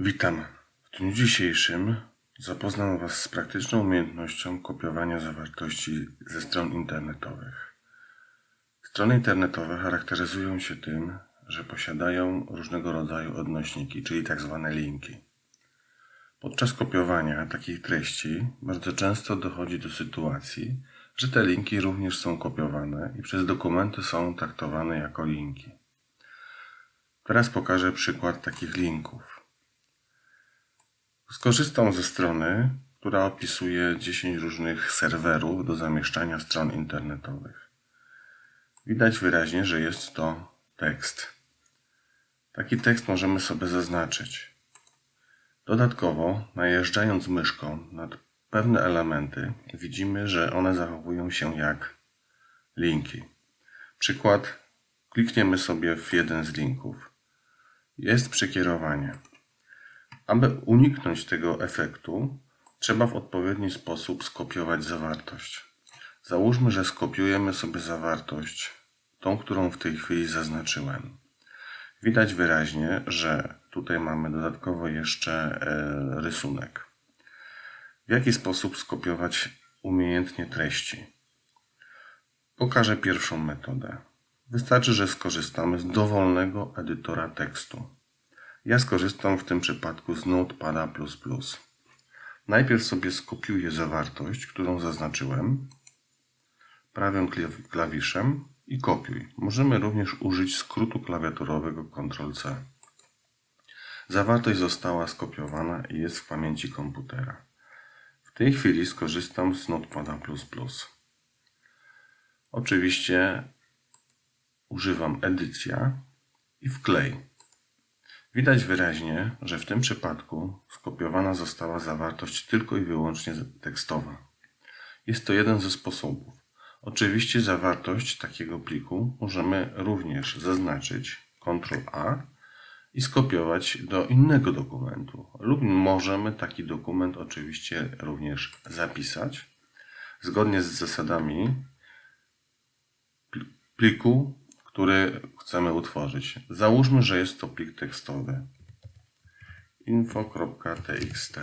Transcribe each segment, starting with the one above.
Witam. W dniu dzisiejszym zapoznam Was z praktyczną umiejętnością kopiowania zawartości ze stron internetowych. Strony internetowe charakteryzują się tym, że posiadają różnego rodzaju odnośniki, czyli tak zwane linki. Podczas kopiowania takich treści bardzo często dochodzi do sytuacji, że te linki również są kopiowane i przez dokumenty są traktowane jako linki. Teraz pokażę przykład takich linków. Skorzystam ze strony, która opisuje 10 różnych serwerów do zamieszczania stron internetowych. Widać wyraźnie, że jest to tekst. Taki tekst możemy sobie zaznaczyć. Dodatkowo, najeżdżając myszką nad pewne elementy, widzimy, że one zachowują się jak linki. Przykład, klikniemy sobie w jeden z linków. Jest przekierowanie. Aby uniknąć tego efektu, trzeba w odpowiedni sposób skopiować zawartość. Załóżmy, że skopiujemy sobie zawartość, tą, którą w tej chwili zaznaczyłem. Widać wyraźnie, że tutaj mamy dodatkowo jeszcze e, rysunek. W jaki sposób skopiować umiejętnie treści? Pokażę pierwszą metodę. Wystarczy, że skorzystamy z dowolnego edytora tekstu. Ja skorzystam w tym przypadku z Notepada++. Najpierw sobie skopiuję zawartość, którą zaznaczyłem prawym klaw- klawiszem i kopiuj. Możemy również użyć skrótu klawiaturowego Ctrl-C. Zawartość została skopiowana i jest w pamięci komputera. W tej chwili skorzystam z Notepada++. Oczywiście używam edycja i wklej. Widać wyraźnie, że w tym przypadku skopiowana została zawartość tylko i wyłącznie tekstowa. Jest to jeden ze sposobów. Oczywiście zawartość takiego pliku możemy również zaznaczyć Ctrl A i skopiować do innego dokumentu. Lub możemy taki dokument oczywiście również zapisać zgodnie z zasadami pl- pliku, który chcemy utworzyć. Załóżmy, że jest to plik tekstowy info.txt.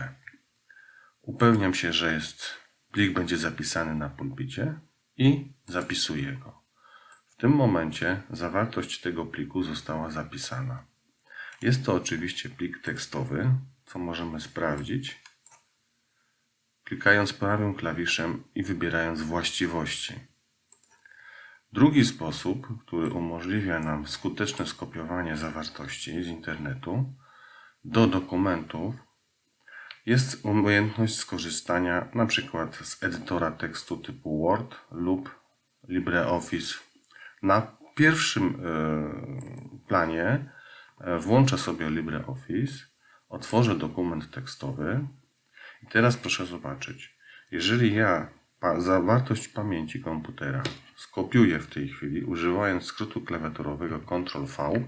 Upewniam się, że jest plik będzie zapisany na pulpicie i zapisuję go. W tym momencie zawartość tego pliku została zapisana. Jest to oczywiście plik tekstowy, co możemy sprawdzić klikając prawym klawiszem i wybierając właściwości. Drugi sposób, który umożliwia nam skuteczne skopiowanie zawartości z internetu do dokumentów, jest umiejętność skorzystania przykład z edytora tekstu typu Word lub LibreOffice. Na pierwszym e, planie e, włączę sobie LibreOffice, otworzę dokument tekstowy i teraz proszę zobaczyć. Jeżeli ja zawartość pamięci komputera skopiuję w tej chwili, używając skrótu klawiaturowego Ctrl-V,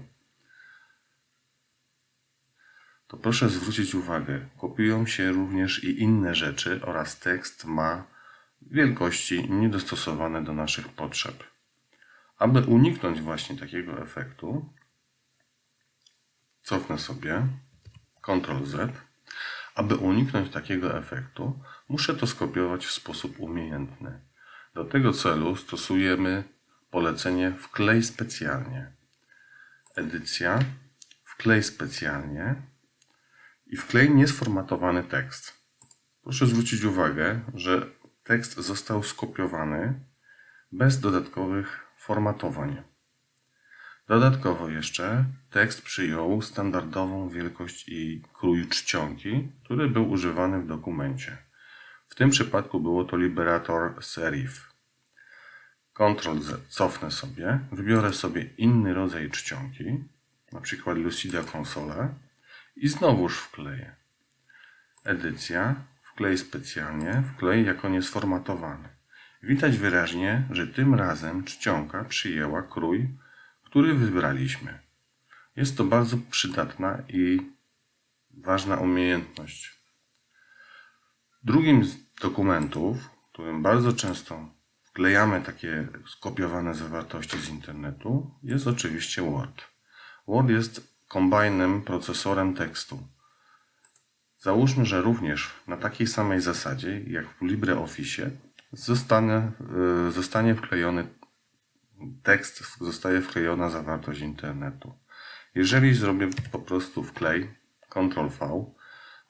to proszę zwrócić uwagę, kopiują się również i inne rzeczy oraz tekst ma wielkości niedostosowane do naszych potrzeb. Aby uniknąć właśnie takiego efektu, cofnę sobie Ctrl Z. Aby uniknąć takiego efektu, muszę to skopiować w sposób umiejętny. Do tego celu stosujemy polecenie wklej specjalnie. Edycja, wklej specjalnie i wklej niesformatowany tekst. Proszę zwrócić uwagę, że tekst został skopiowany bez dodatkowych formatowań. Dodatkowo jeszcze tekst przyjął standardową wielkość i krój czcionki, który był używany w dokumencie. W tym przypadku było to Liberator Serif. Ctrl Z cofnę sobie, wybiorę sobie inny rodzaj czcionki, na przykład Lucida Console i znowuż wkleję. Edycja, wklej specjalnie, wklej jako niesformatowany. Widać wyraźnie, że tym razem czcionka przyjęła krój, który wybraliśmy. Jest to bardzo przydatna i ważna umiejętność. Drugim z dokumentów, którym bardzo często wklejamy takie skopiowane zawartości z internetu, jest oczywiście Word. Word jest kombajnem procesorem tekstu. Załóżmy, że również na takiej samej zasadzie jak w LibreOffice zostanie, zostanie wklejony tekst, zostaje wklejona zawartość internetu. Jeżeli zrobię po prostu wklej Ctrl V,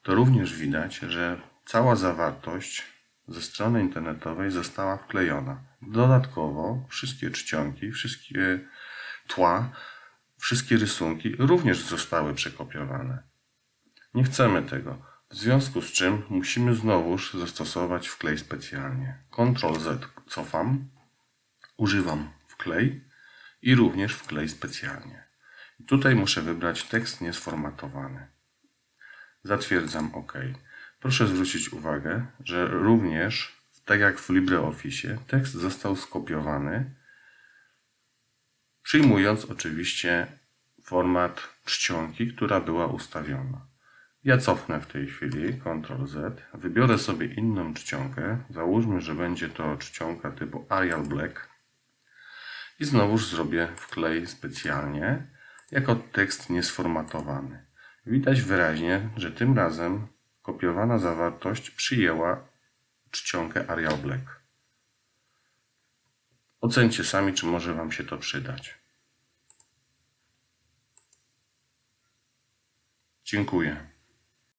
to również widać, że cała zawartość ze strony internetowej została wklejona. Dodatkowo wszystkie czcionki, wszystkie tła, wszystkie rysunki również zostały przekopiowane. Nie chcemy tego, w związku z czym musimy znowuż zastosować wklej specjalnie. Ctrl Z cofam, używam wklej i również wklej specjalnie. I Tutaj muszę wybrać tekst niesformatowany. Zatwierdzam OK. Proszę zwrócić uwagę, że również, tak jak w LibreOffice, tekst został skopiowany, przyjmując oczywiście format czcionki, która była ustawiona. Ja cofnę w tej chwili Ctrl Z, wybiorę sobie inną czcionkę, załóżmy, że będzie to czcionka typu Arial Black i znowuż zrobię wklej specjalnie jako tekst niesformatowany. Widać wyraźnie, że tym razem kopiowana zawartość przyjęła czcionkę Arial Black. Ocencie sami, czy może Wam się to przydać. Dziękuję.